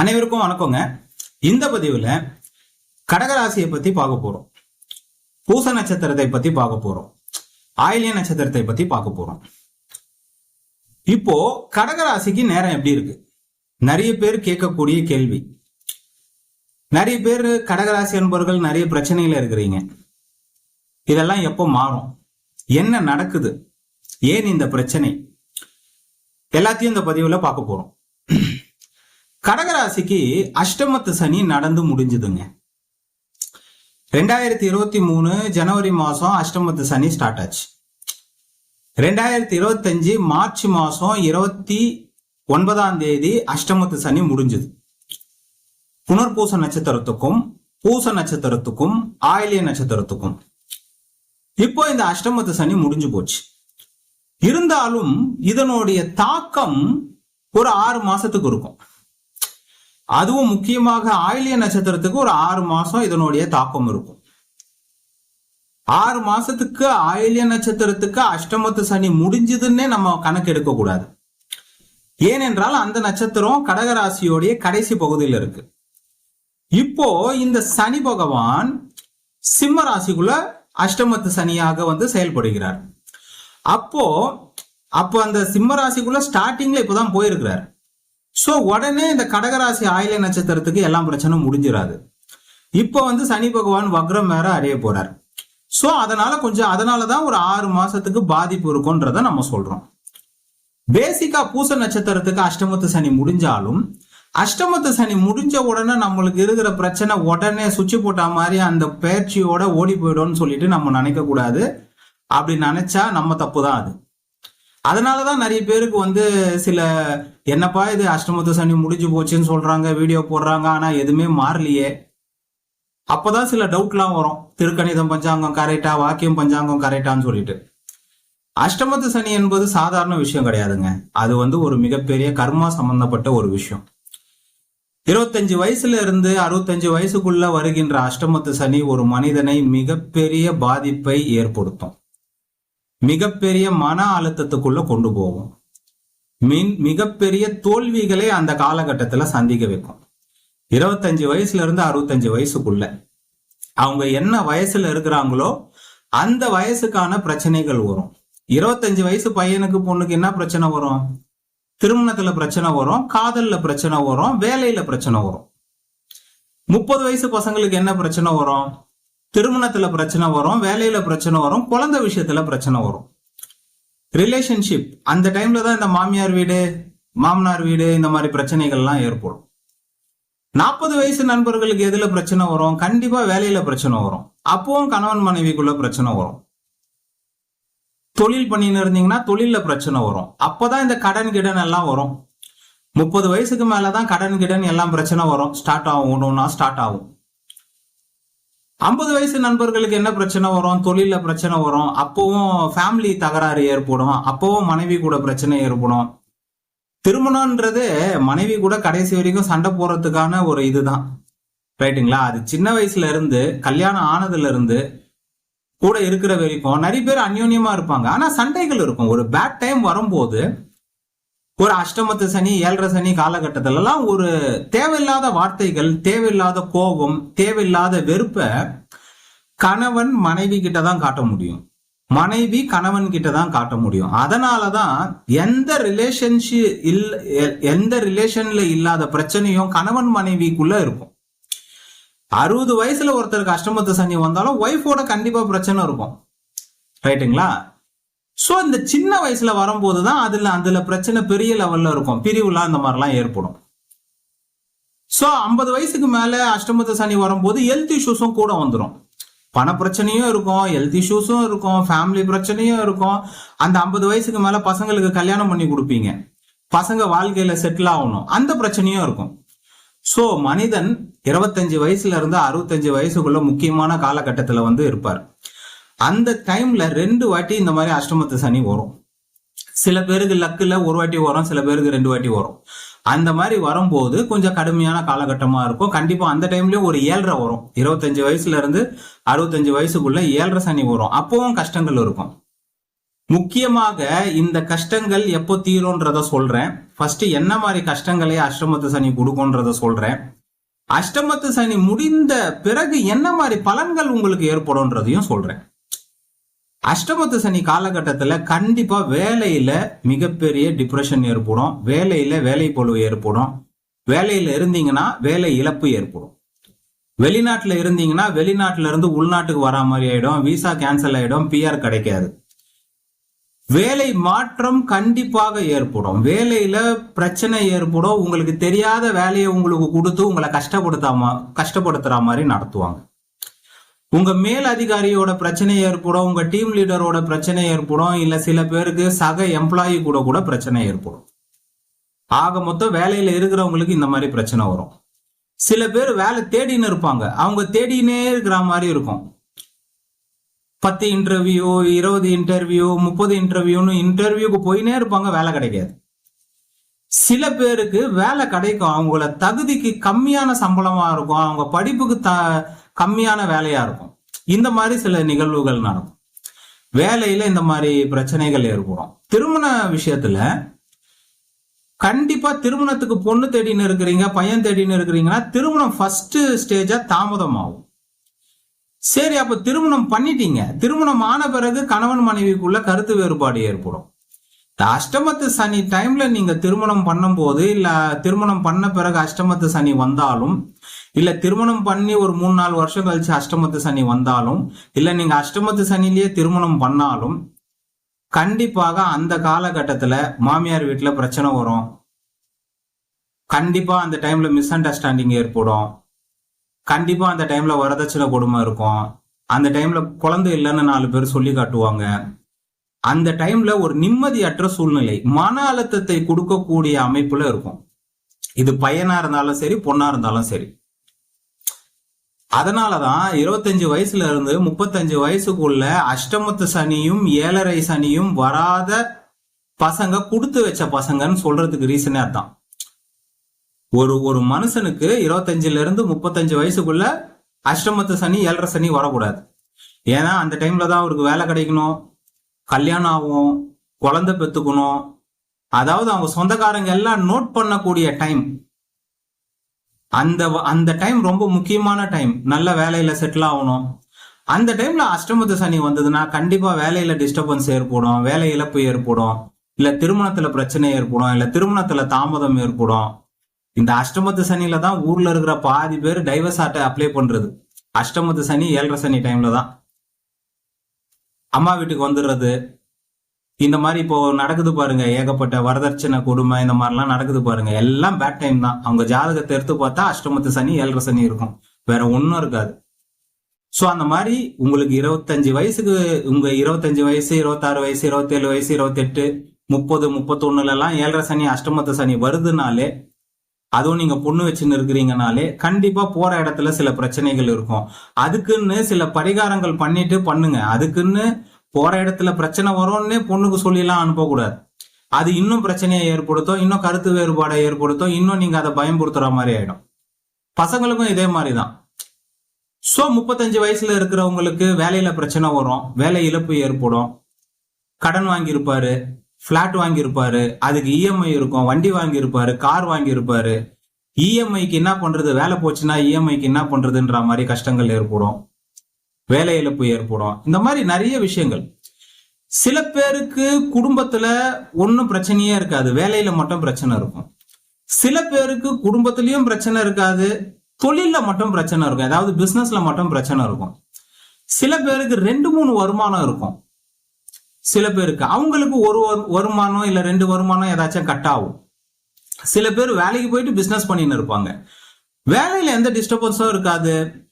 அனைவருக்கும் வணக்கங்க. இந்த பதிவுல கடகராசியை பத்தி பார்க்க போறோம். பூச நட்சத்திரத்தை பத்தி பார்க்க போறோம். ஆயிலிய நட்சத்திரத்தை பத்தி பார்க்க போறோம். இப்போ கடகராசிக்கு நேரம் எப்படி இருக்கு? நிறைய பேர் கேட்கக்கூடிய கேள்வி. நிறைய பேர் கடகராசி என்பவர்கள் நிறைய பிரச்சனையில இருக்கிறீங்க. இதெல்லாம் எப்போ மாறும்? என்ன நடக்குது? ஏன் இந்த பிரச்சனை? எல்லாத்தையும் இந்த பதிவுல பார்க்க போறோம். கடகராசிக்கு அஷ்டமத்து சனி நடந்து முடிஞ்சுதுங்க. ரெண்டாயிரத்தி இருபத்தி மூணு ஜனவரி மாசம் அஷ்டமத்து சனி ஸ்டார்ட் ஆச்சு. ரெண்டாயிரத்தி இருபத்தஞ்சு மார்ச் மாசம் இருபத்தி ஒன்பதாம் தேதி அஷ்டமத்து சனி முடிஞ்சுது. புனர்பூச நட்சத்திரத்துக்கும் பூச நட்சத்திரத்துக்கும் ஆயிலிய நட்சத்திரத்துக்கும். இப்போ இந்த அஷ்டமத்து சனி முடிஞ்சு போச்சு. இருந்தாலும் இதனுடைய தாக்கம் ஒரு ஆறு மாசத்துக்கு இருக்கும். அதுவும் முக்கியமாக ஆயிலிய நட்சத்திரத்துக்கு ஒரு ஆறு மாசம் இதனுடைய தாக்கம் இருக்கும். ஆறு மாசத்துக்கு ஆயிலிய நட்சத்திரத்துக்கு அஷ்டமத்து சனி முடிஞ்சதுன்னே நம்ம கணக்கு எடுக்க கூடாது ஏனென்றால் அந்த நட்சத்திரம் கடகராசியோடைய கடைசி பகுதியில் இருக்கு. இப்போ இந்த சனி பகவான் சிம்ம ராசிக்குள்ள அஷ்டமத்து சனியாக வந்து செயல்படுகிறார். அப்போ அப்போ அந்த சிம்ம ராசிக்குள்ள ஸ்டார்டிங்ல இப்போதான் போயிருக்கிறார். ஸோ உடனே இந்த கடகராசி ஆயில நட்சத்திரத்துக்கு எல்லாம் பிரச்சனை முடிஞ்சிடாது இப்போ வந்து சனி பகவான் வக்ரம் வேற அடைய போறார். ஸோ அதனால கொஞ்சம் அதனாலதான் ஒரு ஆறு மாசத்துக்கு பாதிப்பு இருக்கும்ன்றத நம்ம சொல்றோம். பேசிக்கா பூச நட்சத்திரத்துக்கு அஷ்டமத்து சனி முடிஞ்சாலும் அஷ்டமத்து சனி முடிஞ்ச உடனே நம்மளுக்கு இருக்கிற பிரச்சனை உடனே சுவிட்ச் போட்ட மாதிரி அந்த பயிற்சியோட ஓடி போயிடும்னு சொல்லிட்டு நம்ம நினைக்க கூடாது. அப்படி நினைச்சா நம்ம தப்பு தான் அது. அதனாலதான் நிறைய பேருக்கு வந்து சில என்னப்பா இது அஷ்டமத்து சனி முடிஞ்சு போச்சுன்னு சொல்றாங்க வீடியோ போடுறாங்க ஆனா எதுவுமே மாறலையே. அப்பதான் சில டவுட்லாம் வரும். திருக்கணிதம் பஞ்சாங்கம் கரெக்டா வாக்கியம் பஞ்சாங்கம் கரெக்டான்னு சொல்லிட்டு. அஷ்டமத்து சனி என்பது சாதாரண விஷயம் கிடையாதுங்க. அது வந்து ஒரு மிகப்பெரிய கர்மா சம்பந்தப்பட்ட ஒரு விஷயம். இருபத்தஞ்சு வயசுல இருந்து அறுபத்தஞ்சு வயசுக்குள்ள வருகின்ற அஷ்டமத்து சனி ஒரு மனிதனை மிகப்பெரிய பாதிப்பை ஏற்படுத்தும். மிகப்பெரிய மன அழுத்தத்துக்குள்ள கொண்டு போகும். மின் மிகப்பெரிய தோல்விகளை அந்த காலகட்டத்தில் சந்திக்க வைக்கும். இருபத்தஞ்சு வயசுல இருந்து அறுபத்தஞ்சு வயசுக்குள்ள. அவங்க என்ன வயசுல இருக்கிறாங்களோ அந்த வயசுக்கான பிரச்சனைகள் வரும். இருபத்தஞ்சு வயசு பையனுக்கு பொண்ணுக்கு என்ன பிரச்சனை வரும்? திருமணத்துல பிரச்சனை வரும் காதல்ல பிரச்சனை வரும் வேலையில பிரச்சனை வரும். முப்பது வயசு பசங்களுக்கு என்ன பிரச்சனை வரும்? திருமணத்துல பிரச்சனை வரும் வேலையில பிரச்சனை வரும் குழந்தை விஷயத்துல பிரச்சனை வரும். ரிலேஷன்ஷிப் அந்த டைம்ல தான் இந்த மாமியார் வீடு மாமனார் வீடு இந்த மாதிரி பிரச்சனைகள்லாம் ஏற்படும். நாற்பது வயசு நண்பர்களுக்கு எதுல பிரச்சனை வரும்? கண்டிப்பா வேலையில பிரச்சனை வரும். அப்பவும் கணவன் மனைவிக்குள்ள பிரச்சனை வரும். தொழில் பண்ணின்னு இருந்தீங்கன்னா தொழிலில் பிரச்சனை வரும். அப்பதான் இந்த கடன் கிடன் எல்லாம் வரும். முப்பது வயசுக்கு மேலதான் கடன் கிடன் எல்லாம் பிரச்சனை வரும். ஸ்டார்ட் ஆகும் ஒன்று ஸ்டார்ட் ஆகும். ஐம்பது வயசு நண்பர்களுக்கு என்ன பிரச்சனை வரும்? தொழில பிரச்சனை வரும். அப்பவும் ஃபேமிலி தகராறு ஏற்படும். அப்பவும் மனைவி கூட பிரச்சனை ஏற்படும். திருமணம்ன்றது மனைவி கூட கடைசி வரைக்கும் சண்டை போறதுக்கான ஒரு இதுதான். ரைட்டுங்களா? அது சின்ன வயசுல இருந்து கல்யாணம் ஆனதுல இருந்து கூட இருக்கிற வரைக்கும் நிறைய பேர் அந்யோன்யமா இருப்பாங்க. ஆனா சண்டைகள் இருக்கும். ஒரு பேட் டைம் வரும்போது ஒரு அஷ்டமத்து சனி ஏழரை சனி காலகட்டத்திலலாம் ஒரு தேவையில்லாத வார்த்தைகள் தேவையில்லாத கோபம் தேவையில்லாத வெறுப்பை கணவன் மனைவி கிட்ட தான் காட்ட முடியும். மனைவி கணவன் கிட்ட தான் காட்ட முடியும். அதனாலதான் எந்த ரிலேஷன்ஷிப் இல் எந்த ரிலேஷன்ல இல்லாத பிரச்சனையும் கணவன் மனைவிக்குள்ள இருக்கும். அறுபது வயசுல ஒருத்தருக்கு அஷ்டமத்து சனி வந்தாலும் ஒய்ஃபோட கண்டிப்பா பிரச்சனை இருக்கும். ரைட்டுங்களா ஸோ இந்த சின்ன வயசுல வரும்போது தான் அதுல அதுல பிரச்சனை பெரிய லெவல்ல இருக்கும். பிரிவுலாம் அந்த மாதிரிலாம் ஏற்படும். ஸோ ஐம்பது வயசுக்கு மேல அஷ்டமத்து சனி வரும்போது ஹெல்த் இஷ்யூஸும் கூட வந்துடும் பண பிரச்சனையும் இருக்கும் ஹெல்த் இஷ்யூஸும் இருக்கும் ஃபேமிலி பிரச்சனையும் இருக்கும். அந்த ஐம்பது வயசுக்கு மேல பசங்களுக்கு கல்யாணம் பண்ணி கொடுப்பீங்க. பசங்க வாழ்க்கையில செட்டில் ஆகணும். அந்த பிரச்சனையும் இருக்கும். ஸோ மனிதன் இருபத்தஞ்சு வயசுல இருந்து அறுபத்தஞ்சு வயசுக்குள்ள முக்கியமான காலகட்டத்தில் வந்து இருப்பார். அந்த டைம்ல ரெண்டு வாட்டி இந்த மாதிரி அஷ்டமத்து சனி வரும். சில பேருக்கு லக்குல ஒரு வாட்டி வரும் சில பேருக்கு ரெண்டு வாட்டி வரும். அந்த மாதிரி வரும்போது கொஞ்சம் கடுமையான காலகட்டமா இருக்கும். கண்டிப்பா அந்த டைம்லயும் ஒரு ஏழரை வரும். இருபத்தஞ்சு வயசுல இருந்து அறுபத்தஞ்சு வயசுக்குள்ள ஏழரை சனி வரும். அப்பவும் கஷ்டங்கள் இருக்கும். முக்கியமாக இந்த கஷ்டங்கள் எப்போ தீரும்ன்றத சொல்றேன். ஃபர்ஸ்ட் என்ன மாதிரி கஷ்டங்களை அஷ்டமத்து சனி கொடுக்கும்ன்றத சொல்றேன். அஷ்டமத்து சனி முடிந்த பிறகு என்ன மாதிரி பலன்கள் உங்களுக்கு ஏற்படும்ன்றதையும் சொல்றேன். அஷ்டமத்து சனி காலகட்டத்தில் கண்டிப்பாக வேலையில் மிகப்பெரிய டிப்ரெஷன் ஏற்படும். வேலையில் வேலை பொழுவு ஏற்படும். வேலையில் இருந்தீங்கன்னா வேலை இழப்பு ஏற்படும். வெளிநாட்டில் இருந்தீங்கன்னா வெளிநாட்டில் இருந்து உள்நாட்டுக்கு வரா மாதிரி ஆகிடும் விசா கேன்சல் ஆகிடும் பிஆர் கிடைக்காது. வேலை மாற்றம் கண்டிப்பாக ஏற்படும். வேலையில பிரச்சனை ஏற்படும். உங்களுக்கு தெரியாத வேலையை உங்களுக்கு கொடுத்து உங்களை கஷ்டப்படுத்தாம கஷ்டப்படுத்துற மாதிரி நடத்துவாங்க. உங்க மேல் அதிகாரியோட பிரச்சனை ஏற்படும் உங்க டீம் லீடரோட பிரச்சனை ஏற்படும் இல்ல சில பேருக்கு சக எம்ப்ளாயி கூட கூட பிரச்சனை ஏற்படும். ஆக மொத்தம் வேலையில இருக்கிறவங்களுக்கு இந்த மாதிரி பிரச்சனை வரும். சில பேர் வேலை தேடின்னு இருப்பாங்க. அவங்க தேடினே இருக்கிற மாதிரி இருக்கும். பத்து இன்டர்வியூ இருபது இன்டர்வியூ முப்பது இன்டர்வியூன்னு இன்டர்வியூக்கு போயினே இருப்பாங்க வேலை கிடைக்காது. சில பேருக்கு வேலை கிடைக்கும். அவங்கள தகுதிக்கு கம்மியான சம்பளமா இருக்கும். அவங்க படிப்புக்கு த கம்மியான வேலையா இருக்கும். இந்த மாதிரி சில நிகழ்வுகள் நடக்கும். வேலையில இந்த மாதிரி பிரச்சனைகள் ஏற்படும். திருமண விஷயத்துல கண்டிப்பா திருமணத்துக்கு பொண்ணு தேடின்னு இருக்கிறீங்க பையன் தேடின்னு இருக்கிறீங்கன்னா திருமணம் ஃபர்ஸ்ட் ஸ்டேஜா தாமதம் ஆகும் சரி அப்ப திருமணம் பண்ணிட்டீங்க. திருமணம் ஆன பிறகு கணவன் மனைவிக்குள்ள கருத்து வேறுபாடு ஏற்படும். அஷ்டமத்து சனி டைம்ல நீங்க திருமணம் பண்ணும்போது இல்ல திருமணம் பண்ண பிறகு அஷ்டமத்து சனி வந்தாலும் இல்ல திருமணம் பண்ணி ஒரு மூணு நாலு வருஷம் கழிச்சு அஷ்டமத்து சனி வந்தாலும் இல்ல நீங்க அஷ்டமத்து சனிலேயே திருமணம் பண்ணாலும் கண்டிப்பாக அந்த காலகட்டத்துல மாமியார் வீட்டுல பிரச்சனை வரும். கண்டிப்பா அந்த டைம்ல மிஸ் அண்டர்ஸ்டாண்டிங் ஏற்படும். கண்டிப்பா அந்த டைம்ல வரதட்சணை கொடுமை இருக்கும். அந்த டைம்ல குழந்தை இல்லைன்னு நாலு பேர் சொல்லி காட்டுவாங்க. அந்த டைம்ல ஒரு நிம்மதியற்ற சூழ்நிலை மன அழுத்தத்தை கொடுக்கக்கூடிய அமைப்புல இருக்கும். இது பையனா இருந்தாலும் சரி பொண்ணா இருந்தாலும் சரி. அதனாலதான் இருபத்தஞ்சு வயசுல இருந்து முப்பத்தஞ்சு வயசுக்குள்ள அஷ்டமத்து சனியும் ஏழரை சனியும் வராத பசங்க கொடுத்து வச்ச பசங்கன்னு சொல்றதுக்கு ரீசனே அதான். ஒரு ஒரு மனுஷனுக்கு இருபத்தஞ்சுல இருந்து முப்பத்தஞ்சு வயசுக்குள்ள அஷ்டமத்து சனி ஏழரை சனி வரக்கூடாது. ஏன்னா அந்த டைம்ல தான் அவருக்கு வேலை கிடைக்கணும். கல்யாணம் ஆகும் குழந்தை பெற்றுக்கணும் அதாவது அவங்க சொந்தக்காரங்க எல்லாம் நோட் பண்ணக்கூடிய டைம் அந்த வ- அந்த டைம் ரொம்ப முக்கியமான டைம் நல்ல வேலையில செட்டில் ஆகணும். அந்த டைம்ல அஷ்டமத்து சனி வந்ததுன்னா கண்டிப்பா வேலையில டிஸ்டர்பன்ஸ் ஏற்படும் வேலை இழப்பு ஏற்படும் இல்ல திருமணத்துல பிரச்சனை ஏற்படும் இல்ல திருமணத்துல தாமதம் ஏற்படும். இந்த அஷ்டமத்து சனியில தான் ஊர்ல இருக்கிற பாதி பேர் டைவர்ஸ் ஆட்டை அப்ளை பண்றது. அஷ்டமத்து சனி ஏழரை சனி டைம்ல தான். அம்மா வீட்டுக்கு வந்துடுறது. இந்த மாதிரி இப்போ நடக்குது பாருங்க ஏகப்பட்ட வரதட்சணை கொடுமை இந்த மாதிரிலாம் நடக்குது பாருங்க. எல்லாம் பேட் டைம் தான். அவங்க ஜாதகத்தை எடுத்து பார்த்தா அஷ்டமத்து சனி ஏழரை சனி இருக்கும். வேற ஒன்றும் இருக்காது. ஸோ அந்த மாதிரி உங்களுக்கு இருபத்தஞ்சு வயசுக்கு உங்க இருபத்தஞ்சு வயசு இருபத்தாறு வயசு இருபத்தேழு வயசு இருபத்தெட்டு முப்பது முப்பத்தொன்னுல எல்லாம் ஏழரை சனி அஷ்டமத்து சனி வருதுனாலே அதுவும் நீங்க பொண்ணு வச்சுன்னு இருக்கிறீங்கனாலே கண்டிப்பா போற இடத்துல சில பிரச்சனைகள் இருக்கும். அதுக்குன்னு சில பரிகாரங்கள் பண்ணிட்டு பண்ணுங்க. அதுக்குன்னு போற இடத்துல பிரச்சனை வரும்னு பொண்ணுக்கு சொல்லிலாம் அனுப்பக்கூடாது. அது இன்னும் பிரச்சனையை ஏற்படுத்தும் இன்னும் கருத்து வேறுபாடை ஏற்படுத்தும் இன்னும் நீங்க அதை பயன்படுத்துற மாதிரி ஆயிடும். பசங்களுக்கும் இதே மாதிரி தான் ஸோ முப்பத்தஞ்சு வயசுல இருக்கிறவங்களுக்கு வேலையில பிரச்சனை வரும் வேலை இழப்பு ஏற்படும் கடன் வாங்கியிருப்பாரு ஃப்ளாட் வாங்கியிருப்பாரு. அதுக்கு இஎம்ஐ இருக்கும். வண்டி வாங்கியிருப்பாரு. கார் வாங்கியிருப்பாரு. இஎம்ஐக்கு என்ன பண்றது? வேலை போச்சுன்னா இஎம்ஐக்கு என்ன பண்றதுன்ற மாதிரி கஷ்டங்கள் ஏற்படும். வேலை இழப்பு ஏற்படும். இந்த மாதிரி நிறைய விஷயங்கள். சில பேருக்கு குடும்பத்துல ஒன்றும் பிரச்சனையே இருக்காது. வேலையில மட்டும் பிரச்சனை இருக்கும். சில பேருக்கு குடும்பத்திலயும் பிரச்சனை இருக்காது. தொழில மட்டும் பிரச்சனை இருக்கும். அதாவது பிசினஸ்ல மட்டும் பிரச்சனை இருக்கும். சில பேருக்கு ரெண்டு மூணு வருமானம் இருக்கும். சில பேருக்கு. அவங்களுக்கு ஒரு வருமானம் இல்லை ரெண்டு வருமானம் ஏதாச்சும் கட் ஆகும். சில பேர் வேலைக்கு போயிட்டு பிஸ்னஸ் பண்ணின்னு இருப்பாங்க. வேலையில எந்த டிஸ்டர்பன்ஸும் இருக்காது.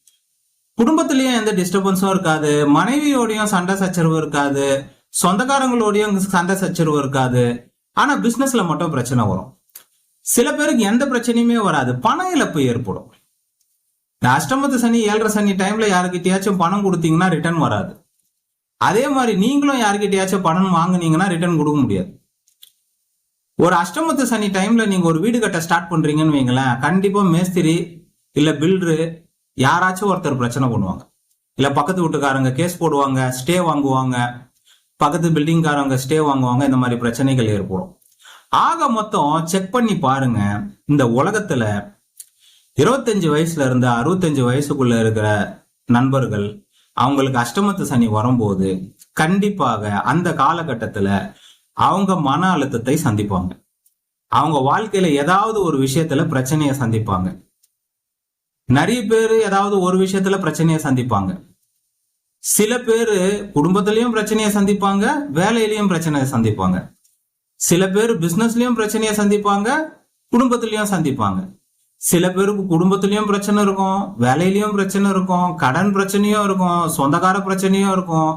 குடும்பத்திலயும் எந்த டிஸ்டர்பன்ஸும் இருக்காது. மனைவியோடையும் சண்டை சச்சரவு இருக்காது. சொந்தக்காரங்களோடையும் சண்டை சச்சரவு இருக்காது. ஆனா பிசினஸ்ல மட்டும் பிரச்சனை வரும். சில பேருக்கு எந்த பிரச்சனையுமே வராது. பண இழப்பு ஏற்படும். இந்த அஷ்டமத்து சனி ஏழரை சனி டைம்ல யாருக்கிட்டயாச்சும் பணம் கொடுத்தீங்கன்னா ரிட்டர்ன் வராது. அதே மாதிரி நீங்களும் யாருக்கிட்டயாச்சும் பணம் வாங்குனீங்கன்னா ரிட்டர்ன் கொடுக்க முடியாது. ஒரு அஷ்டமத்து சனி டைம்ல நீங்க ஒரு வீடு கட்ட ஸ்டார்ட் பண்றீங்கன்னு வைங்களேன் கண்டிப்பா மேஸ்திரி இல்ல பில்டரு யாராச்சும் ஒருத்தர் பிரச்சனை பண்ணுவாங்க. இல்ல பக்கத்து வீட்டுக்காரங்க கேஸ் போடுவாங்க ஸ்டே வாங்குவாங்க பக்கத்து பில்டிங்காரங்க ஸ்டே வாங்குவாங்க இந்த மாதிரி பிரச்சனைகள் ஏற்படும். ஆக மொத்தம் செக் பண்ணி பாருங்க இந்த உலகத்துல இருபத்தஞ்சு வயசுல இருந்து அறுபத்தஞ்சு வயசுக்குள்ள இருக்கிற நண்பர்கள் அவங்களுக்கு அஷ்டமத்து சனி வரும்போது கண்டிப்பாக அந்த காலகட்டத்துல அவங்க மன அழுத்தத்தை சந்திப்பாங்க. அவங்க வாழ்க்கையில ஏதாவது ஒரு விஷயத்துல பிரச்சனையை சந்திப்பாங்க. நிறைய பேர் ஏதாவது ஒரு விஷயத்துல பிரச்சனையை சந்திப்பாங்க. சில பேர் குடும்பத்திலயும் பிரச்சனையை சந்திப்பாங்க வேலையிலயும் பிரச்சனையை சந்திப்பாங்க. சில பேர் பிசினஸ்லயும் பிரச்சனையை சந்திப்பாங்க குடும்பத்திலயும் சந்திப்பாங்க. சில பேருக்கு குடும்பத்திலயும் பிரச்சனை இருக்கும் வேலையிலயும் பிரச்சனை இருக்கும் கடன் பிரச்சனையும் இருக்கும் சொந்தக்கார பிரச்சனையும் இருக்கும்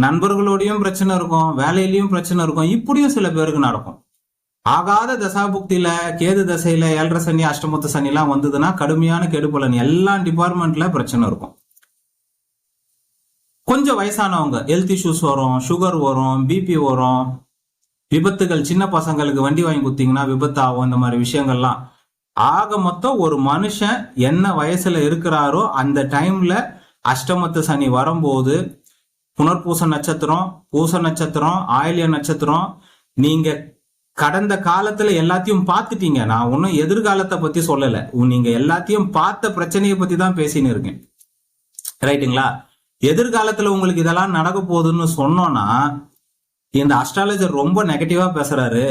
நண்பர்களோடையும் பிரச்சனை இருக்கும் வேலையிலயும் பிரச்சனை இருக்கும். இப்படியும் சில பேருக்கு நடக்கும். ஆகாத தசாபுக்தியில கேது தசையில ஏழரை சனி அஷ்டமத்து சனிலாம் வந்ததுன்னா கடுமையான கெடுபலன் எல்லா டிபார்ட்மெண்ட்ல பிரச்சனை இருக்கும். கொஞ்சம் வயசானவங்க ஹெல்த் இஷ்யூஸ் வரும் சுகர் வரும் பிபி வரும் விபத்துகள் சின்ன பசங்களுக்கு வண்டி வாங்கி கொடுத்தீங்கன்னா விபத்து ஆகும் இந்த மாதிரி விஷயங்கள்லாம். ஆக மொத்தம் ஒரு மனுஷன் என்ன வயசுல இருக்கிறாரோ அந்த டைம்ல அஷ்டமத்து சனி வரும்போது புனர்பூச நட்சத்திரம் பூச நட்சத்திரம் ஆயிலிய நட்சத்திரம் நீங்க கடந்த காலத்துல எல்லாத்தையும் பார்த்துட்டீங்க. நான் ஒன்னும் எதிர்காலத்தை பத்தி சொல்லல. நீங்க எல்லாத்தையும் பார்த்த பிரச்சனையை பத்தி தான் பேசின்னு இருக்கேன். ரைட்டுங்களா? எதிர்காலத்துல உங்களுக்கு இதெல்லாம் நடக்க போகுதுன்னு சொன்னோம்னா இந்த அஸ்ட்ராலஜர் ரொம்ப நெகட்டிவா பேசுறாரு.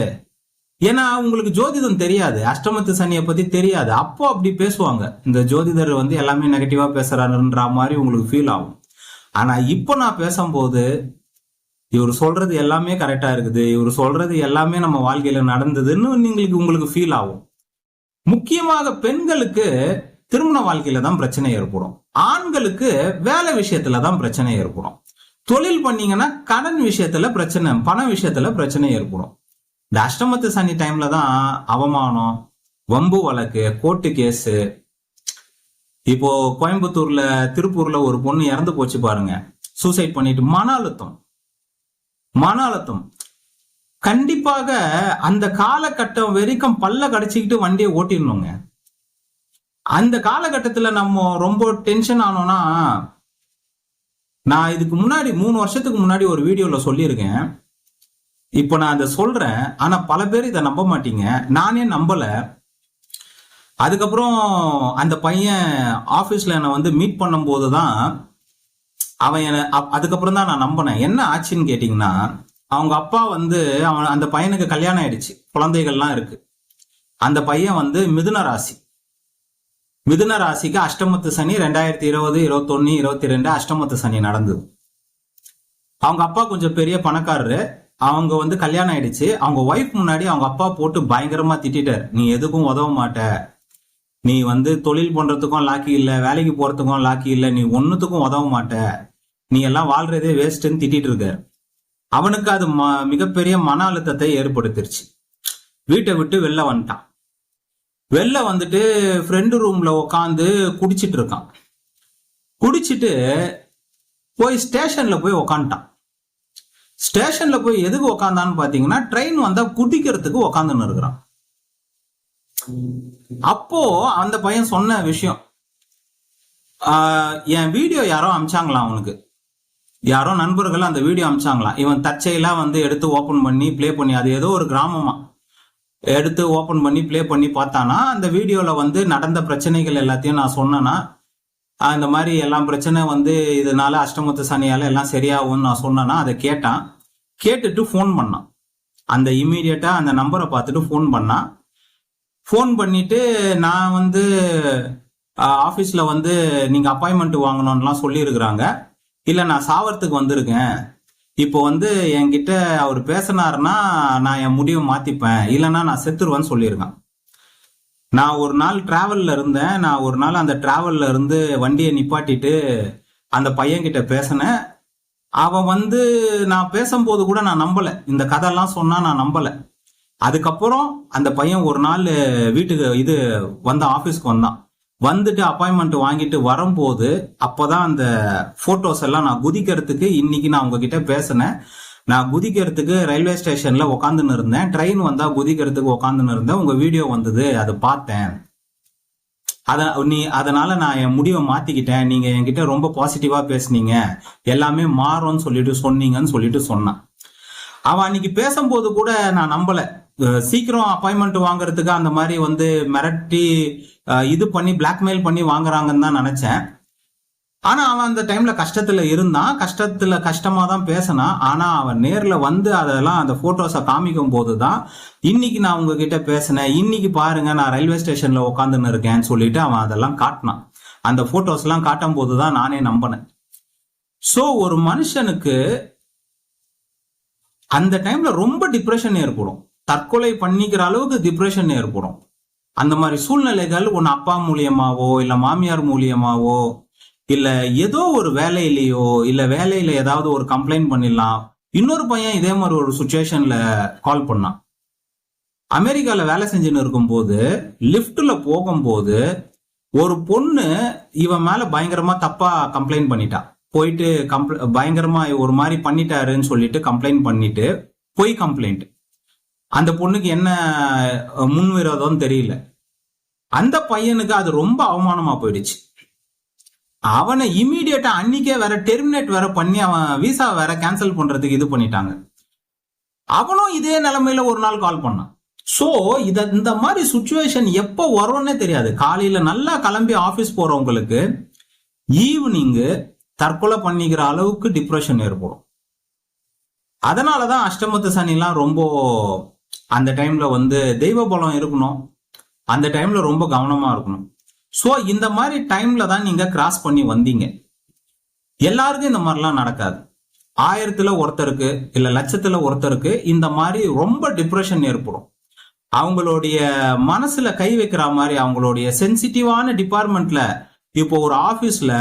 ஏன்னா உங்களுக்கு ஜோதிடம் தெரியாது. அஷ்டமத்து சனியை பத்தி தெரியாது. அப்போ அப்படி பேசுவாங்க. இந்த ஜோதிடர் வந்து எல்லாமே நெகட்டிவா பேசுறாருன்ற மாதிரி உங்களுக்கு ஃபீல் ஆகும். ஆனா இப்போ நான் பேசும்போது இவர் சொல்றது எல்லாமே கரெக்டா இருக்குது. இவர் சொல்றது எல்லாமே நம்ம வாழ்க்கையில நடந்ததுன்னு நீங்களுக்கு உங்களுக்கு ஃபீல் ஆகும். முக்கியமாக பெண்களுக்கு திருமண வாழ்க்கையில தான் பிரச்சனை ஏற்படும். ஆண்களுக்கு வேலை விஷயத்துல தான் பிரச்சனை ஏற்படும். தொழில் பண்ணீங்கன்னா கடன் விஷயத்துல பிரச்சனை பண விஷயத்துல பிரச்சனை ஏற்படும். இந்த அஷ்டமத்து சனி டைம்ல தான் அவமானம் வம்பு வழக்கு கோர்ட்டு கேஸு இப்போ கோயம்புத்தூர்ல திருப்பூர்ல ஒரு பொண்ணு இறந்து போச்சு பாருங்க. சூசைட் பண்ணிட்டு மன அழுத்தம். மன அழுத்தம். கண்டிப்பாக அந்த காலகட்டம் வரைக்கும் பல்ல கடிச்சுக்கிட்டு வண்டியை ஓட்டிடணுங்க. அந்த காலகட்டத்துல நம்ம ரொம்ப டென்ஷன் ஆனோம்னா நான் இதுக்கு முன்னாடி மூணு வருஷத்துக்கு முன்னாடி ஒரு வீடியோல சொல்லியிருக்கேன். இப்போ நான் அதை சொல்றேன். ஆனா பல பேர் இதை நம்ப மாட்டீங்க. நானே நம்பல. அதுக்கப்புறம் அந்த பையன் ஆபீஸ்ல என்னை வந்து மீட் பண்ணும்போது தான் அவன் என்னை அப்- அதுக்கப்புறம் தான் நான் நம்பினேன். என்ன ஆச்சுன்னு கேட்டிங்கன்னா அவங்க அப்பா வந்து அவன் அந்த பையனுக்கு கல்யாணம் ஆயிடுச்சு. குழந்தைகள்லாம் இருக்கு. அந்த பையன் வந்து மிதுன ராசி. மிதுன ராசிக்கு அஷ்டமத்து சனி ரெண்டாயிரத்தி இருபது இருபத்தொன்னு இருபத்தி ரெண்டு அஷ்டமத்து சனி நடந்தது. அவங்க அப்பா கொஞ்சம் பெரிய பணக்காரரு. அவங்க வந்து கல்யாணம் ஆயிடுச்சு. அவங்க ஒய்ஃப் முன்னாடி அவங்க அப்பா போட்டு பயங்கரமா திட்டிட்டார். நீ எதுக்கும் உதவ மாட்ட. நீ வந்து தொழில் பண்றதுக்கும் லாக்கி இல்லை வேலைக்கு போறதுக்கும் லாக்கி இல்லை. நீ ஒன்னுத்துக்கும் உதவ மாட்ட. நீ எல்லாம் வாழ்றதே வேஸ்ட்டுன்னு திட்டிட்டு இருக்காரு. அவனுக்கு அது ம- மிகப்பெரிய மன அழுத்தத்தை ஏற்படுத்திருச்சு. வீட்டை விட்டு வெளில வந்துட்டான். வெளில வந்துட்டு ஃப்ரெண்டு ரூம்ல உட்காந்து குடிச்சிட்டு இருக்கான். குடிச்சிட்டு போய் ஸ்டேஷன்ல போய் உக்காந்துட்டான். ஸ்டேஷன்ல போய் எதுக்கு உக்காந்தான்னு பாத்தீங்கன்னா ட்ரெயின் வந்தா குடிக்கிறதுக்கு உக்காந்துன்னு இருக்கிறான். அப்போ அந்த பையன் சொன்ன விஷயம் என் வீடியோ யாரோ அமிச்சாங்களாம் அவனுக்கு. யாரோ நண்பர்கள் அந்த வீடியோ அமிச்சாங்களாம். இவன் தச்சையெல்லாம் வந்து எடுத்து ஓபன் பண்ணி ப்ளே பண்ணி அது ஏதோ ஒரு கிராமமா. எடுத்து ஓபன் பண்ணி ப்ளே பண்ணி பார்த்தானா அந்த வீடியோல வந்து நடந்த பிரச்சனைகள் எல்லாத்தையும் நான் சொன்னேன்னா இந்த மாதிரி எல்லாம் பிரச்சனை வந்து இதனால அஷ்டமத்து சனியால எல்லாம் சரியாகும்னு நான் சொன்னேன்னா அதை கேட்டான். கேட்டுட்டு ஃபோன் பண்ணான். அந்த இம்மீடியட்டா அந்த நம்பரை பார்த்துட்டு ஃபோன் பண்ணான். ஃபோன் பண்ணிட்டு நான் வந்து ஆஃபீஸில் வந்து நீங்கள் அப்பாயின்மெண்ட் வாங்கணும்லாம் சொல்லியிருக்கிறாங்க. இல்லை நான் சாவறதுக்கு வந்திருக்கேன். இப்போ வந்து என்கிட்ட அவர் பேசினாருன்னா நான் என் முடிவை மாற்றிப்பேன் இல்லைன்னா நான் செத்துருவேன்னு சொல்லியிருக்கேன். நான் ஒரு நாள் டிராவலில் இருந்தேன். நான் ஒரு நாள் அந்த டிராவலில் இருந்து வண்டியை நிப்பாட்டிட்டு அந்த பையன்கிட்ட பேசினேன். அவன் வந்து நான் பேசும்போது கூட நான் நம்பலை. இந்த கதையெல்லாம் சொன்னால் நான் நம்பலை. அதுக்கப்புறம் அந்த பையன் ஒரு நாள் வீட்டுக்கு இது வந்த ஆஃபீஸ்க்கு வந்தான். வந்துட்டு அப்பாயின்மெண்ட் வாங்கிட்டு வரும்போது அப்போதான் அந்த ஃபோட்டோஸ் எல்லாம் நான் குதிக்கிறதுக்கு இன்னைக்கு நான் உங்ககிட்ட பேசினேன். நான் குதிக்கிறதுக்கு ரயில்வே ஸ்டேஷன்ல உக்காந்துன்னு இருந்தேன் ட்ரெயின் வந்தா குதிக்கிறதுக்கு உக்காந்துன்னு இருந்தேன் உங்க வீடியோ வந்தது அதை பார்த்தேன். அத நீ அதனால நான் என் முடிவை மாத்திக்கிட்டேன். நீங்க என்கிட்ட ரொம்ப பாசிட்டிவா பேசுனீங்க. எல்லாமே மாறும்னு சொல்லிட்டு சொன்னீங்கன்னு சொல்லிட்டு சொன்னான். அவன் அன்னைக்கு பேசும்போது கூட நான் நம்பல. சீக்கிரம் அப்பாயின்மெண்ட் வாங்குறதுக்கு அந்த மாதிரி வந்து மிரட்டி இது பண்ணி பிளாக்மெயில் பண்ணி வாங்குறாங்கன்னு தான் நினைச்சேன். ஆனா அவன் அந்த டைம்ல கஷ்டத்துல இருந்தான். கஷ்டத்துல கஷ்டமா தான் பேசினான் ஆனா அவன் நேர்ல வந்து அதெல்லாம் அந்த போட்டோஸை காமிக்கும் போதுதான் இன்னைக்கு நான் உங்ககிட்ட பேசினேன். இன்னைக்கு பாருங்க நான் ரயில்வே ஸ்டேஷன்ல உட்காந்துன்னு இருக்கேன்னு சொல்லிட்டு அவன் அதெல்லாம் காட்டினான். அந்த போட்டோஸ் எல்லாம் காட்டும் போதுதான் நானே நம்பினேன். சோ ஒரு மனுஷனுக்கு அந்த டைம்ல ரொம்ப டிப்ரெஷன் ஏற்படும். தற்கொலை பண்ணிக்கிற அளவுக்கு டிப்ரெஷன் ஏற்படும். அந்த மாதிரி சூழ்நிலைகள் உன் அப்பா மூலியமாவோ இல்ல மாமியார் மூலியமாவோ இல்ல ஏதோ ஒரு வேலையிலயோ இல்ல வேலையில ஏதாவது ஒரு கம்ப்ளைண்ட் பண்ணிடலாம். இன்னொரு பையன் இதே மாதிரி ஒரு சுச்சுவேஷன்ல கால் பண்ணான். அமெரிக்கால வேலை செஞ்சுன்னு இருக்கும்போது லிஃப்ட்டில் போகும்போது ஒரு பொண்ணு இவன் மேல பயங்கரமா தப்பா கம்ப்ளைண்ட் பண்ணிட்டான் போயிட்டு கம்ப்ள பயங்கரமா ஒரு மாதிரி பண்ணிட்டாருன்னு சொல்லிட்டு கம்ப்ளைண்ட் பண்ணிட்டு பொய் கம்ப்ளைண்ட் அந்த பொண்ணுக்கு என்ன முன் முன்விரோதம் தெரியல. அந்த பையனுக்கு அது ரொம்ப அவமானமா போயிடுச்சு. அவனை இமீடியட்டா அன்னைக்கே வேற டெர்மினேட் வேற பண்ணி அவன் விசா வேற கேன்சல் பண்றதுக்கு இது பண்ணிட்டாங்க. அவனும் இதே நிலைமையில ஒரு நாள் கால் பண்ணான். ஸோ இத இந்த மாதிரி சுச்சுவேஷன் எப்போ வரும்னே தெரியாது. காலையில நல்லா கிளம்பி ஆஃபீஸ் போறவங்களுக்கு ஈவினிங்கு தற்கொலை பண்ணிக்கிற அளவுக்கு டிப்ரெஷன் ஏற்படும். அதனாலதான் அஷ்டமத்து சனிலாம் ரொம்ப அந்த டைம்ல வந்து தெய்வ பலம் இருக்கணும். அந்த டைம்ல ரொம்ப கவனமா இருக்கணும். ஸோ இந்த மாதிரி டைம்ல தான் நீங்க கிராஸ் பண்ணி வந்தீங்க. எல்லாருக்கும் இந்த மாதிரிலாம் நடக்காது. ஆயிரத்துல ஒருத்தருக்கு இல்ல லட்சத்துல ஒருத்தருக்கு இந்த மாதிரி ரொம்ப டிப்ரெஷன் ஏற்படும். அவங்களுடைய மனசுல கை வைக்கிற மாதிரி அவங்களுடைய சென்சிட்டிவான டிபார்ட்மெண்ட்ல இப்போ ஒரு ஆபீஸ்ல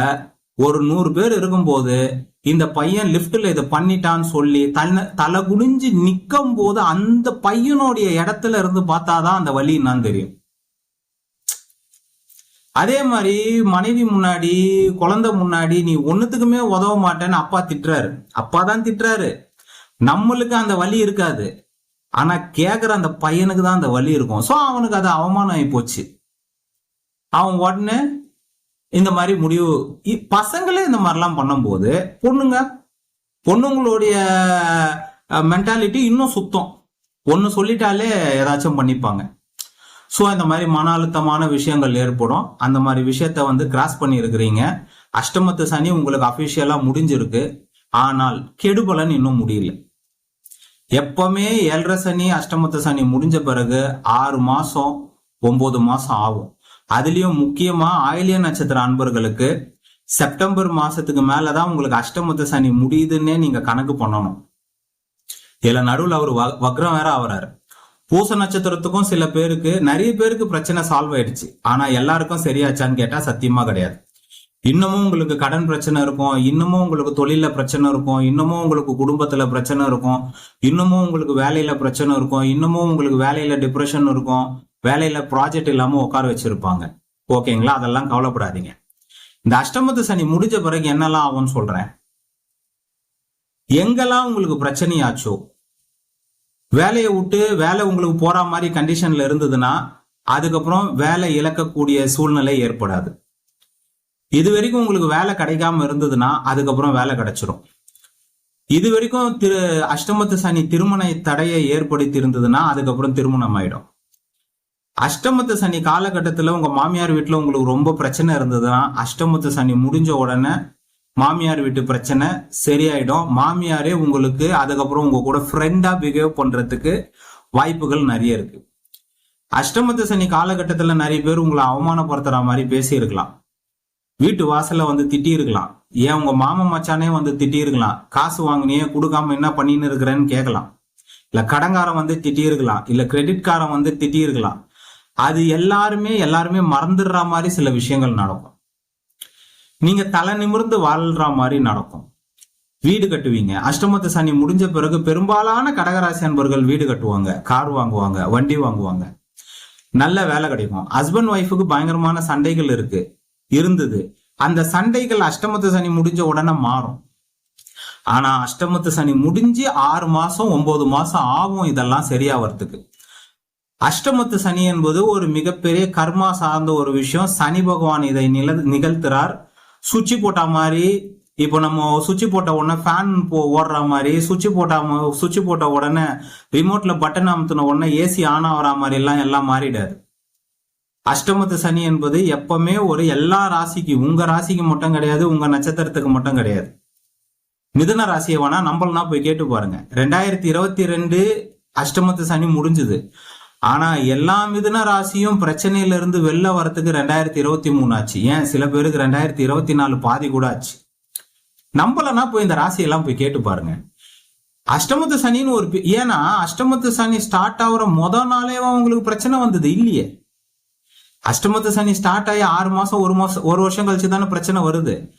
ஒரு நூறு பேர் இருக்கும்போது இந்த பையன் லிப்ட்ல இதை பண்ணிட்டான்னு சொல்லி தலை தலை குனிஞ்சு நிற்கும் போது அந்த பையனுடைய இடத்துல இருந்து பார்த்தாதான் அந்த வழி என்னன்னு தெரியும். அதே மாதிரி மனைவி முன்னாடி குழந்தை முன்னாடி நீ ஒன்றுத்துக்குமே உதவ மாட்டேன்னு அப்பா திட்டுறாரு. அப்பா தான் திட்டுறாரு. நம்மளுக்கு அந்த வலி இருக்காது. ஆனா கேக்குற அந்த பையனுக்கு தான் அந்த வலி இருக்கும். ஸோ அவனுக்கு அது அவமானம் ஆகி போச்சு. அவன் உடனே இந்த மாதிரி முடிவு இ- பசங்களே இந்த மாதிரிலாம் பண்ணும்போது பொண்ணுங்க பொண்ணுங்களுடைய மென்டாலிட்டி இன்னும் சுத்தம். ஒன்று சொல்லிட்டாலே ஏதாச்சும் பண்ணிப்பாங்க. ஸோ இந்த மாதிரி மன அழுத்தமான விஷயங்கள் ஏற்படும். அந்த மாதிரி விஷயத்த வந்து கிராஸ் பண்ணியிருக்கிறீங்க. அஷ்டமத்து சனி உங்களுக்கு அஃபிஷியலாக முடிஞ்சிருக்கு. ஆனால் கெடுபலன் இன்னும் முடியல. எப்பவுமே ஏழரை சனி அஷ்டமத்து சனி முடிஞ்ச பிறகு ஆறு மாசம் ஒன்பது மாசம் ஆகும். அதுலயும் முக்கியமா ஆயிலிய நட்சத்திர அன்பர்களுக்கு செப்டம்பர் மாசத்துக்கு மேலதான் உங்களுக்கு அஷ்டமத்து சனி முடியுதுன்னே நீங்க கணக்கு பண்ணணும். இதுல நடுவில் அவர் வ- வக்ரம் வேற ஆவறாரு. பூச நட்சத்திரத்துக்கும் சில பேருக்கு நிறைய பேருக்கு பிரச்சனை சால்வ் ஆயிடுச்சு. ஆனா எல்லாருக்கும் சரியாச்சான்னு கேட்டா சத்தியமா கிடையாது. இன்னமும் உங்களுக்கு கடன் பிரச்சனை இருக்கும் இன்னமும் உங்களுக்கு தொழில பிரச்சனை இருக்கும் இன்னமும் உங்களுக்கு குடும்பத்துல பிரச்சனை இருக்கும் இன்னமும் உங்களுக்கு வேலையில பிரச்சனை இருக்கும் இன்னமும் உங்களுக்கு வேலையில டிப்ரெஷன் இருக்கும் வேலையில ப்ராஜெக்ட் இல்லாம உட்கார வச்சிருப்பாங்க. ஓகேங்களா? அதெல்லாம் கவலைப்படாதீங்க. இந்த அஷ்டமத்து சனி முடிஞ்ச பிறகு என்னெல்லாம் ஆகும்னு சொல்றேன்? எங்கெல்லாம் உங்களுக்கு பிரச்சனையாச்சோ வேலையை விட்டு வேலை உங்களுக்கு போற மாதிரி கண்டிஷன்ல இருந்ததுன்னா அதுக்கப்புறம் வேலை இழக்கக்கூடிய சூழ்நிலை ஏற்படாது. இது வரைக்கும் உங்களுக்கு வேலை கிடைக்காம இருந்ததுன்னா அதுக்கப்புறம் வேலை கிடைச்சிரும். இது வரைக்கும் திரு அஷ்டமத்து சனி திருமண தடையை ஏற்படுத்தி இருந்ததுன்னா அதுக்கப்புறம் திருமணம் ஆயிடும். அஷ்டமத்து சனி காலகட்டத்தில் உங்க மாமியார் வீட்டில் உங்களுக்கு ரொம்ப பிரச்சனை இருந்ததுன்னா அஷ்டமத்து சனி முடிஞ்ச உடனே மாமியார் வீட்டு பிரச்சனை சரியாயிடும். மாமியாரே உங்களுக்கு அதுக்கப்புறம் உங்க கூட ஃப்ரெண்டா பிஹேவ் பண்றதுக்கு வாய்ப்புகள் நிறைய இருக்கு. அஷ்டமத்து சனி காலகட்டத்துல நிறைய பேர் உங்களை அவமானப்படுத்துற மாதிரி பேசியிருக்கலாம். வீட்டு வாசல்ல வந்து திட்டி இருக்கலாம் ஏன் உங்க மாமா மச்சானே வந்து திட்டி இருக்கலாம் காசு வாங்கினியே கொடுக்காம என்ன பண்ணின்னு இருக்கிறேன்னு கேட்கலாம். இல்ல கடங்காரன் வந்து திட்டி இருக்கலாம் இல்ல கிரெடிட் காரன் வந்து திட்டி இருக்கலாம் அது எல்லாருமே எல்லாருமே மறந்துடுற மாதிரி சில விஷயங்கள் நடக்கும். நீங்க தலை நிமிர்ந்து வாழ்ற மாதிரி நடக்கும். வீடு கட்டுவீங்க. அஷ்டமத்து சனி முடிஞ்ச பிறகு பெரும்பாலான கடகராசி அன்பர்கள் வீடு கட்டுவாங்க. கார் வாங்குவாங்க வண்டி வாங்குவாங்க. நல்ல வேலை கிடைக்கும். ஹஸ்பண்ட் ஒய்ஃபுக்கு பயங்கரமான சண்டைகள் இருக்கு. இருந்தது. அந்த சண்டைகள் அஷ்டமத்து சனி முடிஞ்ச உடனே மாறும். ஆனா அஷ்டமத்து சனி முடிஞ்சு ஆறு மாசம் ஒன்பது மாசம் ஆகும் இதெல்லாம் சரியாவறதுக்கு அஷ்டமத்து சனி என்பது ஒரு மிகப்பெரிய கர்மா சார்ந்த ஒரு விஷயம். சனி பகவான் இதை நில நிகழ்த்துறார். சுச்சி போட்டா மாதிரி இப்போ நம்ம சுவிட்ச் போட்ட உடனே ஃபேன் போ ஓடுற மாதிரி சுவிட்ச் போட்டா சுவிட்ச் போட்ட உடனே ரிமோட்ல பட்டன் அமுத்தின உடனே ஏசி ஆன் ஆகிற மாதிரி எல்லாம் எல்லாம் மாறிடாது. அஷ்டமத்து சனி என்பது எப்பவுமே ஒரு எல்லா ராசிக்கு உங்க ராசிக்கு மட்டும் கிடையாது உங்க நட்சத்திரத்துக்கு மட்டும் கிடையாது. மிதுன ராசியை வேணா நம்மளா போய் கேட்டு பாருங்க. ரெண்டாயிரத்தி இருபத்தி ரெண்டு அஷ்டமத்து சனி முடிஞ்சுது. ஆனா எல்லா மிதுன ராசியும் பிரச்சனையில இருந்து வெளில வரத்துக்கு ரெண்டாயிரத்தி இருபத்தி மூணு ஆச்சு. ஏன்? சில பேருக்கு ரெண்டாயிரத்தி இருபத்தி நாலு பாதி கூட ஆச்சு. நம்மளனா போய் இந்த ராசியெல்லாம் போய் கேட்டு பாருங்க. அஷ்டமத்து சனின்னு ஒரு ஏன்னா அஷ்டமத்து சனி ஸ்டார்ட் ஆகுற முத நாளேவா உங்களுக்கு பிரச்சனை வந்தது. இல்லையே. அஷ்டமத்து சனி ஸ்டார்ட் ஆகி ஆறு மாசம் ஒரு மாசம் ஒரு வருஷம் கழிச்சு தானே பிரச்சனை வருது.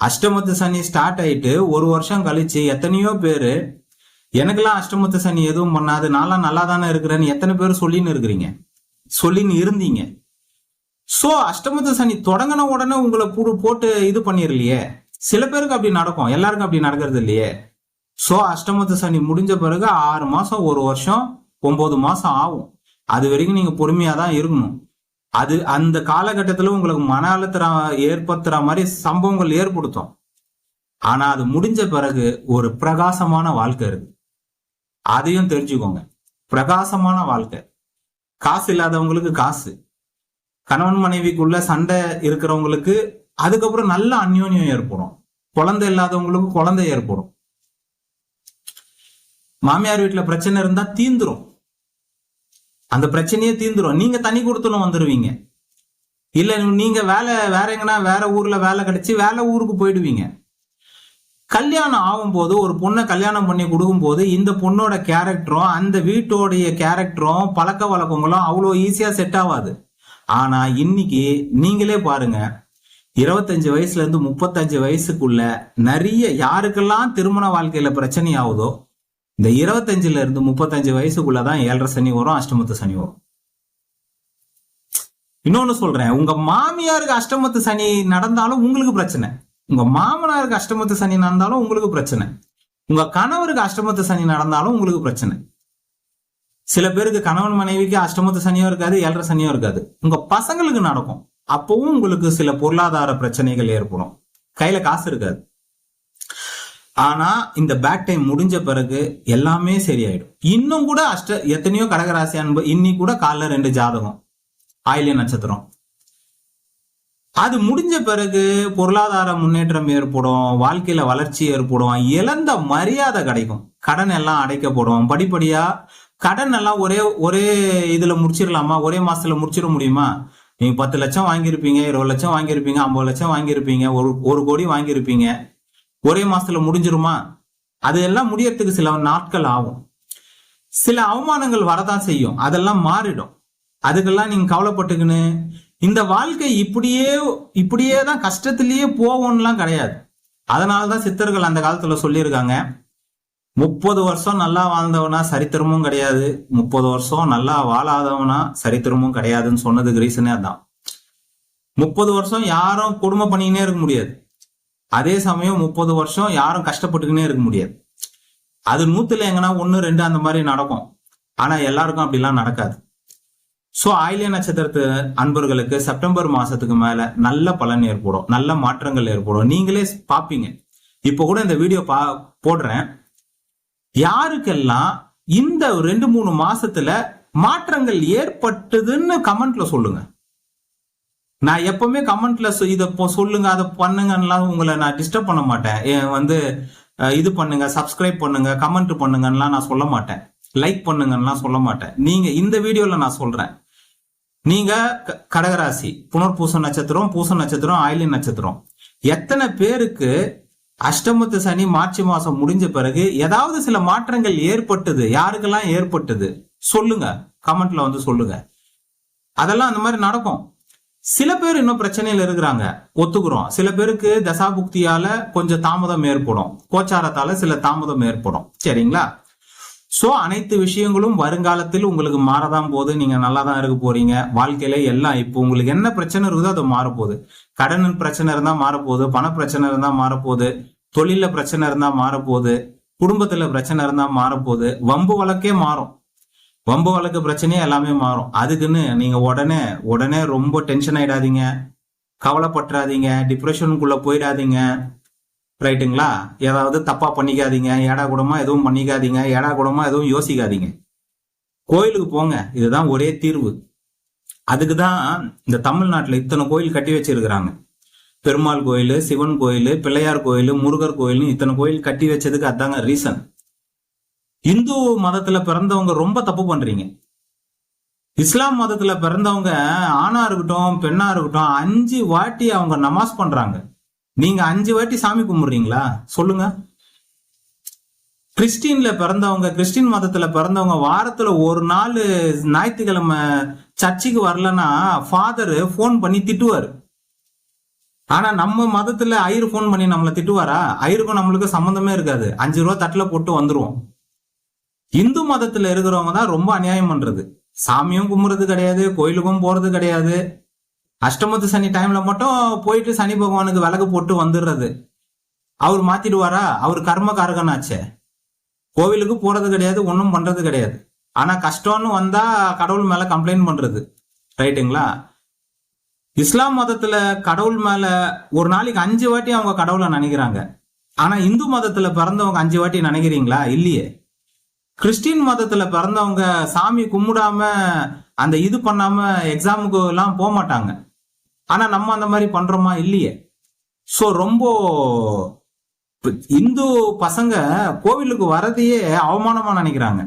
அஷ்டமத்து சனி ஸ்டார்ட் ஆயிட்டு ஒரு வருஷம் கழிச்சு எத்தனையோ பேரு எனக்கெல்லாம் அஷ்டமத்து சனி எதுவும் பண்ணாது. நான்லாம் நல்லா தானே இருக்கிறேன்னு எத்தனை பேர் சொல்லின்னு இருக்கிறீங்க? சொல்லின்னு இருந்தீங்க. சோ அஷ்டமத்து சனி தொடங்கின உடனே உங்களை புடு போட்டு இது பண்ணிடலையே சில பேருக்கு அப்படி நடக்கும். எல்லாருக்கும் அப்படி நடக்கிறது இல்லையே. சோ அஷ்டமத்து சனி முடிஞ்ச பிறகு ஆறு மாசம் ஒரு வருஷம் ஒன்பது மாசம் ஆகும். அது வரைக்கும் நீங்க பொறுமையா தான் இருக்கணும். அது அந்த காலகட்டத்தில் உங்களுக்கு மன அழுத்தம் ஏற்படுத்துற மாதிரி சம்பவங்கள் ஏற்படுத்தும். ஆனா அது முடிஞ்ச பிறகு ஒரு பிரகாசமான வாழ்க்கை இருக்கு. அதையும் தெரிஞ்சுக்கோங்க. பிரகாசமான வாழ்க்கை. காசு இல்லாதவங்களுக்கு காசு. கணவன் மனைவிக்குள்ள சண்டை இருக்கிறவங்களுக்கு அதுக்கப்புறம் நல்ல அந்யோன்யம் ஏற்படும். குழந்தை இல்லாதவங்களுக்கு குழந்தை ஏற்படும். மாமியார் வீட்டுல பிரச்சனை இருந்தா தீந்துரும். அந்த பிரச்சனையே தீந்துரும். நீங்க தனி கொடுத்தலும் வந்துருவீங்க. இல்ல நீங்க வேலை வேற எங்கன்னா வேற ஊர்ல வேலை கிடைச்சி வேலை ஊருக்கு போயிடுவீங்க. கல்யாணம் ஆகும்போது ஒரு பொண்ணை கல்யாணம் பண்ணி கொடுக்கும்போது இந்த பொண்ணோட கேரக்டரும் அந்த வீட்டோடைய கேரக்டரும் பழக்க வழக்கங்களும் அவ்வளோ ஈஸியாக செட் ஆகாது. ஆனால் இன்னைக்கு நீங்களே பாருங்க இருபத்தஞ்சு வயசுலேருந்து முப்பத்தஞ்சு வயசுக்குள்ள நிறைய யாருக்கெல்லாம் திருமண வாழ்க்கையில் பிரச்சனை ஆகுதோ இந்த இருபத்தஞ்சுல இருந்து முப்பத்தஞ்சு வயசுக்குள்ளதான் ஏழரை சனி வரும் அஷ்டமத்து சனி வரும். இன்னொன்னு சொல்றேன் உங்க மாமியாருக்கு அஷ்டமத்து சனி நடந்தாலும் உங்களுக்கு பிரச்சனை. உங்க மாமனாருக்கு அஷ்டமத்து சனி நடந்தாலும் உங்களுக்கு பிரச்சனை. உங்க கணவருக்கு அஷ்டமத்து சனி நடந்தாலும் உங்களுக்கு பிரச்சனை. சில பேருக்கு கணவன் மனைவிக்கு அஷ்டமத்து சனியும் இருக்காது ஏழரை சனியும் இருக்காது. உங்க பசங்களுக்கு நடக்கும். அப்பவும் உங்களுக்கு சில பொருளாதார பிரச்சனைகள் ஏற்படும். கையில காசு இருக்காது. ஆனா இந்த பேக் டைம் முடிஞ்ச பிறகு எல்லாமே சரியாயிடும். இன்னும் கூட அஷ்ட எத்தனையோ கடகராசி அன்பு இன்னி கூட காலைல ரெண்டு ஜாதகம். ஆயிலிய நட்சத்திரம். அது முடிஞ்ச பிறகு பொருளாதார முன்னேற்றம் ஏற்படும் வாழ்க்கையில வளர்ச்சி ஏற்படும் இழந்த மரியாதை கிடைக்கும். கடன் எல்லாம் அடைக்கப்படும். படிப்படியா கடன் எல்லாம் ஒரே ஒரே இதுல முடிச்சிடலாமா? ஒரே மாசத்துல முடிச்சிட முடியுமா? நீங்க பத்து லட்சம் வாங்கியிருப்பீங்க இருபது லட்சம் வாங்கியிருப்பீங்க ஐம்பது லட்சம் வாங்கியிருப்பீங்க ஒரு ஒரு கோடி வாங்கியிருப்பீங்க. ஒரே மாசத்துல முடிஞ்சிருமா? அது எல்லாம் முடியறதுக்கு சில நாட்கள் ஆகும். சில அவமானங்கள் வரதான் செய்யும். அதெல்லாம் மாறிடும். அதுக்கெல்லாம் நீங்க கவலைப்பட்டுக்கின்னு இந்த வாழ்க்கை இப்படியே இப்படியே தான் கஷ்டத்திலேயே போகும்லாம் கிடையாது. அதனாலதான் சித்தர்கள் அந்த காலத்துல சொல்லியிருக்காங்க முப்பது வருஷம் நல்லா வாழ்ந்தவனா சரித்திரமும் கிடையாது முப்பது வருஷம் நல்லா வாழாதவனா சரித்திரமும் கிடையாதுன்னு சொன்னதுக்கு ரீசனே அதான். முப்பது வருஷம் யாரும் குடும்பம் பண்ணிக்கினே இருக்க முடியாது. அதே சமயம் முப்பது வருஷம் யாரும் கஷ்டப்பட்டுக்கினே இருக்க முடியாது. அது நூத்துல எங்கன்னா ஒன்னு ரெண்டு அந்த மாதிரி நடக்கும். ஆனா எல்லாருக்கும் அப்படிலாம் நடக்காது. சோ ஆயிலிய நட்சத்திரத்து அன்பர்களுக்கு செப்டம்பர் மாசத்துக்கு மேல நல்ல பலன் ஏற்படும். நல்ல மாற்றங்கள் ஏற்படும். நீங்களே பாப்பீங்க. இப்போ கூட இந்த வீடியோ பா போடுறேன். யாருக்கெல்லாம் இந்த ரெண்டு மூணு மாசத்துல மாற்றங்கள் ஏற்பட்டதுன்னு கமெண்ட்ல சொல்லுங்க. நான் எப்பவுமே கமெண்ட்ல இதை சொல்லுங்க அதை பண்ணுங்கலாம் உங்களை நான் டிஸ்டர்ப் பண்ண மாட்டேன். ஏன் வந்து இது பண்ணுங்க சப்ஸ்கிரைப் பண்ணுங்க கமெண்ட் பண்ணுங்கலாம் நான் சொல்ல மாட்டேன். லைக் பண்ணுங்கலாம் சொல்ல மாட்டேன். நீங்க இந்த வீடியோல நான் சொல்றேன். நீங்க க- கடகராசி புனர்பூச நட்சத்திரம் பூச நட்சத்திரம் ஆயிலி நட்சத்திரம். எத்தனை பேருக்கு அஷ்டமத்து சனி மார்ச் மாசம் முடிஞ்ச பிறகு ஏதாவது சில மாற்றங்கள் ஏற்பட்டது? யாருக்கெல்லாம் ஏற்பட்டது? சொல்லுங்க. கமெண்ட்ல வந்து சொல்லுங்க. அதெல்லாம் அந்த மாதிரி நடக்கும். சில பேர் இன்னும் பிரச்சனையில இருக்கிறாங்க. ஒத்துக்கிறோம். சில பேருக்கு தசாபுக்தியால கொஞ்சம் தாமதம் ஏற்படும். கோச்சாரத்தால சில தாமதம் ஏற்படும். சரிங்களா? ஸோ அனைத்து விஷயங்களும் வருங்காலத்தில் உங்களுக்கு மாறதான் போகுது. நீங்கள் நல்லா தான் இருக்க போறீங்க. வாழ்க்கையில எல்லாம் இப்போ உங்களுக்கு என்ன பிரச்சனை இருக்குதோ அது மாறப்போகுது. கடன் பிரச்சனை இருந்தால் மாறப்போகுது. பண பிரச்சனை இருந்தால் மாறப்போகுது. தொழில பிரச்சனை இருந்தால் மாறப்போகுது. குடும்பத்தில் பிரச்சனை இருந்தால் மாறப்போகுது. வம்பு வழக்கே மாறும். வம்பு வழக்கு பிரச்சனையே எல்லாமே மாறும். அதுக்குன்னு நீங்கள் உடனே உடனே ரொம்ப டென்ஷன் ஆயிடாதீங்க. கவலைப்பட்டுறாதீங்க. டிப்ரெஷனுக்குள்ளே போயிடாதீங்க. ரைட்டுங்களா ஏதாவது தப்பா பண்ணிக்காதீங்க ஏடா கூடமா எதுவும் பண்ணிக்காதீங்க ஏடா கூடமா எதுவும் யோசிக்காதீங்க. கோயிலுக்கு போங்க இதுதான் ஒரே தீர்வு. அதுக்கு தான் இந்த தமிழ்நாட்டில் இத்தனை கோயில் கட்டி வச்சிருக்கிறாங்க. பெருமாள் கோயில் சிவன் கோயில் பிள்ளையார் கோயில் முருகர் கோயில்னு இத்தனை கோயில் கட்டி வச்சதுக்கு அதாங்க ரீசன் இந்து மதத்துல பிறந்தவங்க ரொம்ப தப்பு பண்றீங்க. இஸ்லாம் மதத்துல பிறந்தவங்க ஆணா இருக்கட்டும் பெண்ணா இருக்கட்டும் அஞ்சு வாட்டி அவங்க நமாஸ் பண்றாங்க. நீங்க அஞ்சு வாட்டி சாமி கும்பிடுறீங்களா? சொல்லுங்க. கிறிஸ்டின்ல பிறந்தவங்க கிறிஸ்டின் மதத்துல பிறந்தவங்க வாரத்துல ஒரு நாள் ஞாயிற்றுக்கிழமை சர்ச்சுக்கு வரலன்னா ஃபாதர் ஃபோன் பண்ணி திட்டுவார். ஆனா நம்ம மதத்துல ஐயர் ஃபோன் பண்ணி நம்மளை திட்டுவாரா? ஐயருக்கும் நம்மளுக்கு சம்மந்தமே இருக்காது. அஞ்சு ரூபா தட்டுல போட்டு வந்துருவோம். இந்து மதத்துல இருக்கிறவங்க தான் ரொம்ப அநியாயம் பண்றது. சாமியும் கும்புறது கிடையாது கோயிலுக்கும் போறது கிடையாது. அஷ்டமத்து சனி டைம்ல மட்டும் போயிட்டு சனி பகவானுக்கு விளக்கு போட்டு வந்துடுறது. அவர் மாத்திடுவாரா? அவர் கர்மகாரகனாச்சே கோவிலுக்கு போறது கிடையாது ஒன்றும் பண்றது கிடையாது. ஆனா கஷ்டம்னு வந்தா கடவுள் மேல கம்ப்ளைண்ட் பண்றது. ரைட்டுங்களா இஸ்லாம் மதத்துல கடவுள் மேல ஒரு நாளைக்கு அஞ்சு வாட்டி அவங்க கடவுளை நினைக்கிறாங்க. ஆனா இந்து மதத்துல பிறந்தவங்க அஞ்சு வாட்டி நினைக்கிறீங்களா? இல்லையே. கிறிஸ்டின் மதத்துல பிறந்தவங்க சாமி கும்பிடாம அந்த இது பண்ணாம எக்ஸாமுக்கு எல்லாம் போக மாட்டாங்க. ஆனா நம்ம அந்த மாதிரி பண்றோமா? இல்லையே. சோ ரொம்ப இந்து பசங்க கோவிலுக்கு வரதையே அவமானமா நினைக்கிறாங்க.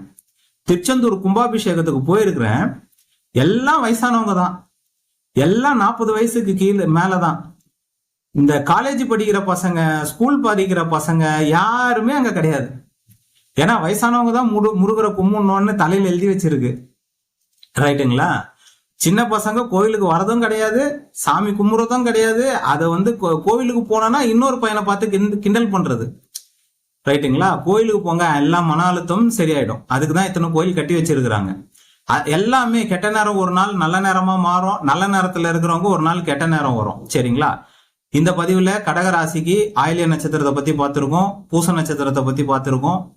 திருச்செந்தூர் கும்பாபிஷேகத்துக்கு போயிருக்கிறேன். எல்லாம் வயசானவங்க தான். எல்லாம் நாற்பது வயசுக்கு கீழே மேலதான். இந்த காலேஜ் படிக்கிற பசங்க ஸ்கூல் படிக்கிற பசங்க யாருமே அங்க கிடையாது. ஏன்னா வயசானவங்க தான் முடு முருகரை கும்பிடணும்னு தலையில் எழுதி வச்சிருக்கு. ரைட்டுங்களா சின்ன பசங்க கோவிலுக்கு வரதும் கிடையாது சாமி கும்பிட்றதும் கிடையாது. அதை வந்து கோ- கோவிலுக்கு போனோம்னா இன்னொரு பையனை பார்த்து கிண்டல் பண்றது. ரைட்டுங்களா கோயிலுக்கு போங்க எல்லாம் மன அழுத்தம் சரியாயிடும். அதுக்கு தான் இத்தனை கோயில் கட்டி வச்சிருக்கிறாங்க. எல்லாமே கெட்ட நேரம் ஒரு நாள் நல்ல நேரமா மாறும். நல்ல நேரத்துல இருக்கிறவங்க ஒரு நாள் கெட்ட நேரம் வரும். சரிங்களா? இந்த பதிவுல கடக ராசிக்கு ஆயிலிய நட்சத்திரத்தை பத்தி பார்த்திருக்கோம் பூச நட்சத்திரத்தை பத்தி பார்த்திருக்கோம்.